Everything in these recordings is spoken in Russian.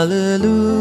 Hallelujah,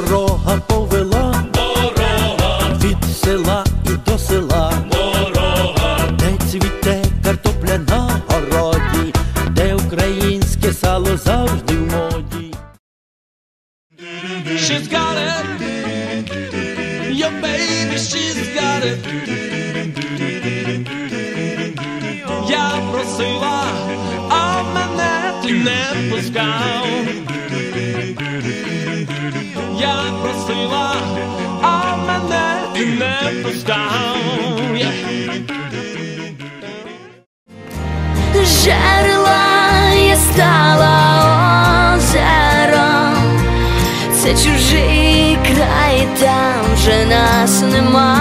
дорога повела дорога від села і до села, де цвіте картопля на городі, де українське сало завжди в моді. She's got it. Your baby, she's got it. Я просила, а мене ти не пускав. Не. Yeah. Жерла я стала озером, це чужий край, там вже нас нема.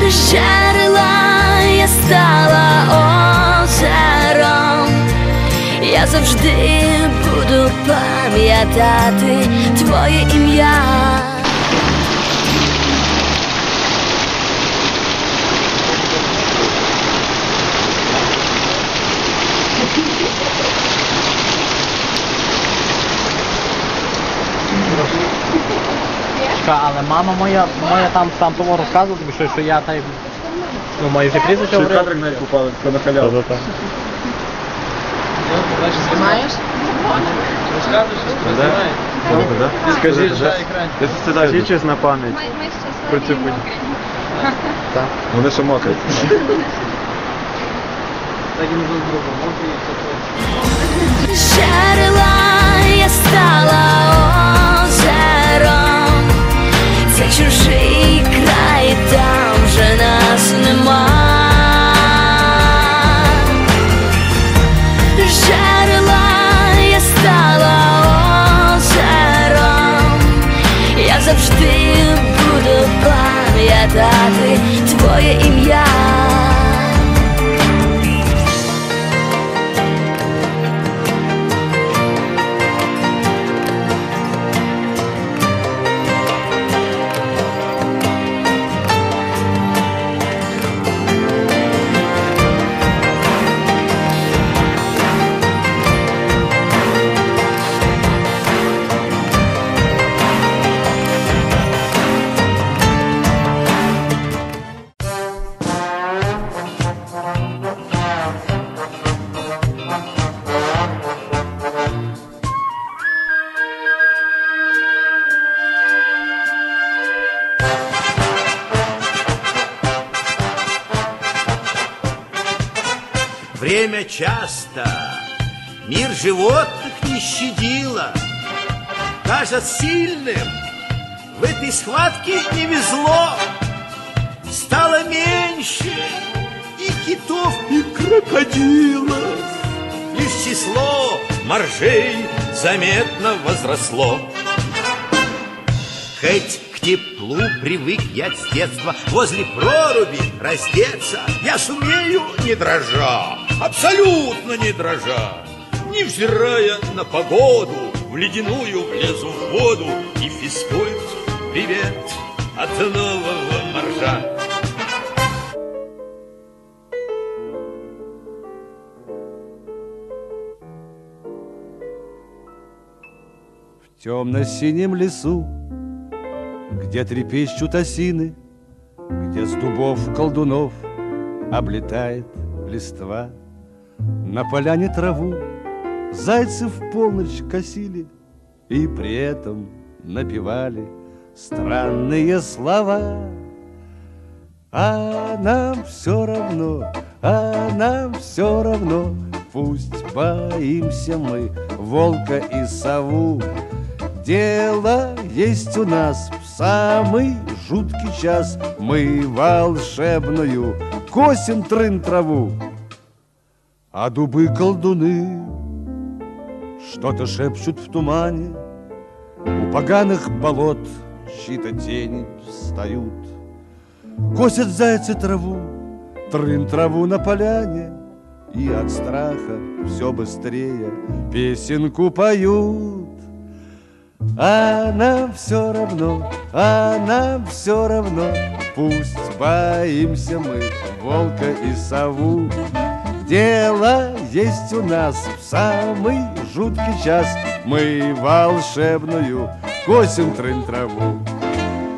Жерла я стала озером, я завжди буду пам'ятати твоє ім'я. Чекай, але мама моя, моя там там тому розказувала тобі, що, що я та й, ну, моє вже прізвище говорив. Кадрик навіть тако на халяву. Знаєш? Скажи, стидаєш щось на пам'ять. Про цю подію. Так. Вони ще мокрі. Так і не зрозуміло, може і це. Жерла я стала завжди буду пам'ятати твоє ім'я. Время часто. Мир животных не щадило. Даже сильным в этой схватке не везло. Стало меньше и китов, и крокодилов. Лишь число моржей заметно возросло. Хоть теплу привык я с детства. Возле проруби раздеться Я сумею, не дрожа, абсолютно не дрожа. Невзирая на погоду В ледяную влезу в воду И физкульт привет от нового моржа. В темно-синем лесу где трепещут осины, Где с дубов колдунов облетает листва. На поляне траву зайцы в полночь косили И при этом напевали странные слова. А нам все равно, а нам все равно, Пусть боимся мы волка и сову, Дело есть у нас в самый жуткий час. Мы волшебную косим трын траву А дубы-колдуны что-то шепчут в тумане. У поганых болот чьи-то тени встают Косят зайцы траву, трын траву на поляне И от страха все быстрее песенку поют а нам все равно, а нам все равно. Пусть боимся мы волка и сову. Дело есть у нас в самый жуткий час. Мы волшебную косим трын траву.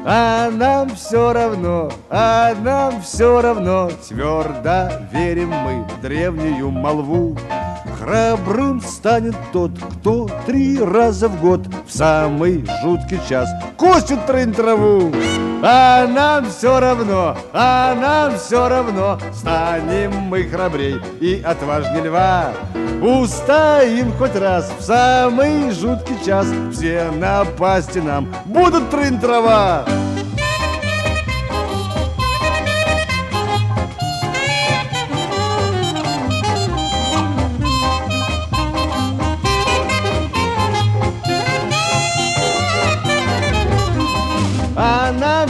А нам все равно, а нам все равно. Твердо верим мы в древнюю молву Храбрым станет тот, кто три раза в год В самый жуткий час косит трын траву. А нам все равно, а нам все равно Станем мы храбрей и отважней льва. Устоим хоть раз в самый жуткий час Все напасти нам будут трын трава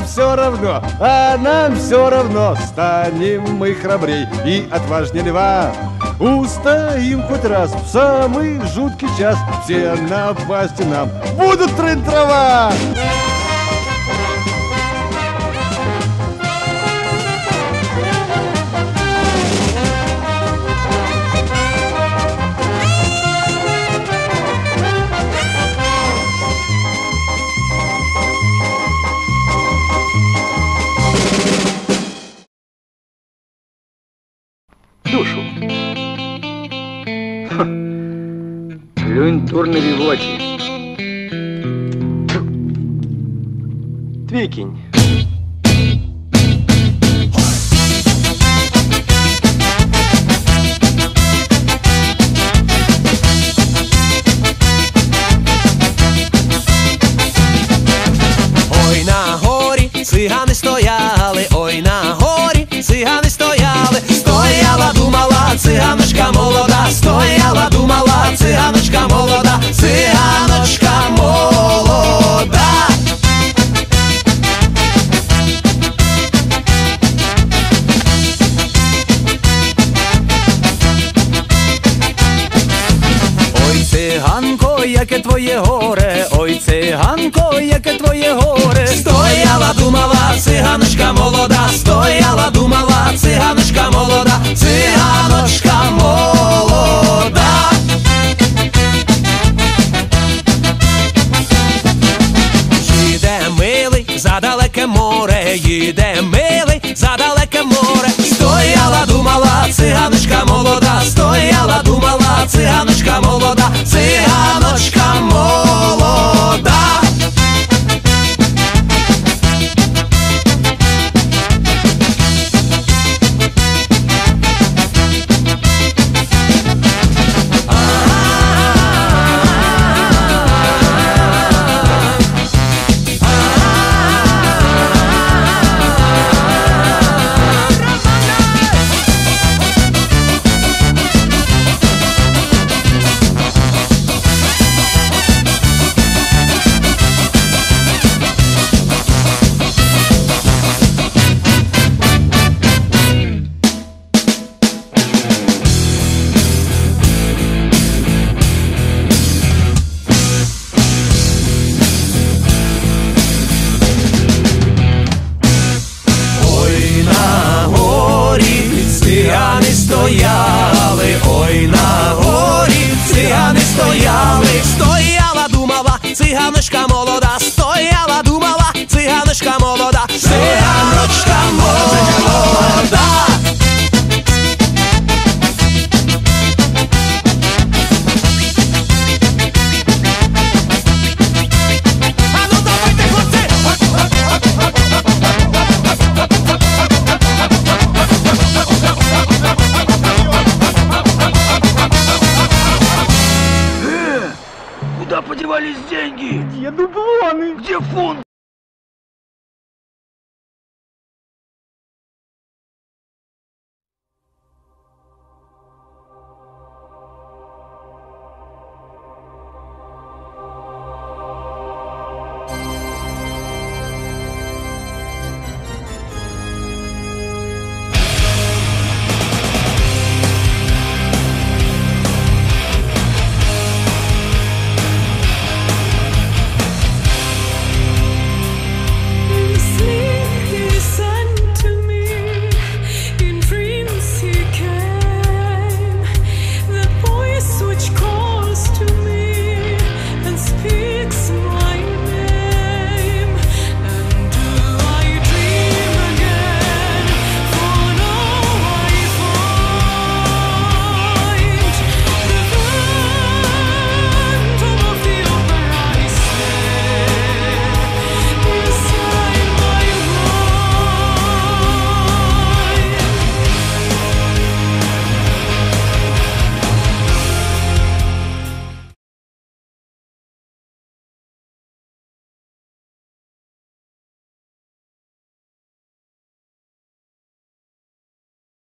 все равно, а нам все равно. Станем мы храбрей и отважнее льва. Устоим хоть раз в самый жуткий час. Все напасти нам будут трын трава душу. Плюнь турнові в очі. Тьфу. Яке твоє горе, ой, циганко, яке твоє горе. Стояла, думала, циганочка молода, стояла, думала, циганочка молода, циганочка молода. Їде милий за далеке море, їде